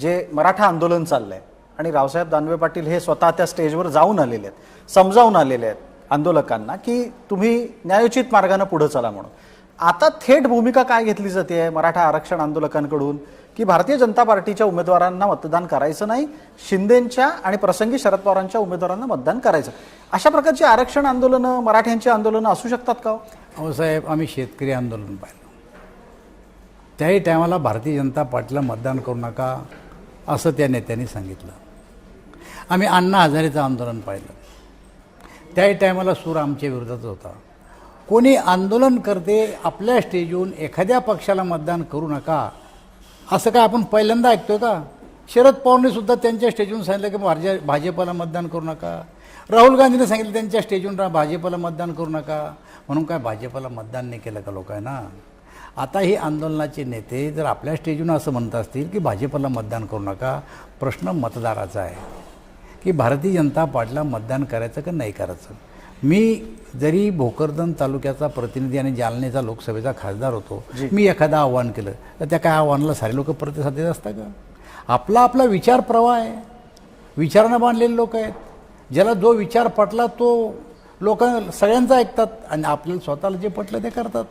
जे मराठा आंदोलन चाललं आहे आणि रावसाहेब दानवे पाटील हे स्वतः त्या स्टेजवर जाऊन आलेले आहेत समजावून आलेले आहेत आंदोलकांना की तुम्ही न्यायोचित मार्गानं पुढं चला म्हणून. आता थेट भूमिका काय घेतली जाते आहे मराठा आरक्षण आंदोलकांकडून? की भारतीय जनता पार्टीच्या उमेदवारांना मतदान करायचं नाही शिंदेच्या आणि प्रसंगी शरद पवारांच्या उमेदवारांना मतदान करायचं. अशा प्रकारची आरक्षण आंदोलनं मराठ्यांची आंदोलनं असू शकतात का हो? अहो साहेब आम्ही शेतकरी आंदोलन पाहिलं. त्याही टायमाला भारतीय जनता पार्टीला मतदान करू नका. असं त्या नेत्यांनी सांगितलं. आम्ही अण्णा हजारेचं आंदोलन पाहिलं. त्याही टायमाला सूर आमच्या विरोधात होता. कोणी आंदोलन करते आपल्या स्टेजहून एखाद्या पक्षाला मतदान करू नका असं काय आपण पहिल्यांदा ऐकतोय का? शरद पवारने सुद्धा त्यांच्या स्टेजवरून सांगितलं की भाजप भाजपाला मतदान करू नका. राहुल गांधीने सांगितलं त्यांच्या स्टेजवरून भाजपाला मतदान करू नका. म्हणून काय भाजपाला मतदान नाही केलं का लोकांना? आता ही आंदोलनाचे नेते जर आपल्या स्टेजवरून असं म्हणत असतील की भाजपला मतदान करू नका प्रश्न मतदाराचा आहे. की भारतीय जनता पार्टीला मतदान करायचं का नाही करायचं? मी जरी भोकरदन तालुक्याचा प्रतिनिधी आणि जालन्याचा लोकसभेचा खासदार होतो मी एखादं आव्हान केलं तर त्या काय आव्हानाला सारे लोक प्रतिसाद देत असतात का? आपला आपला विचार प्रवाह आहे. विचारानं बांधलेले लोक आहेत. ज्याला जो विचार पटला तो लोक सगळ्यांचा ऐकतात आणि आपल्याला स्वतःला जे पटलं ते करतात.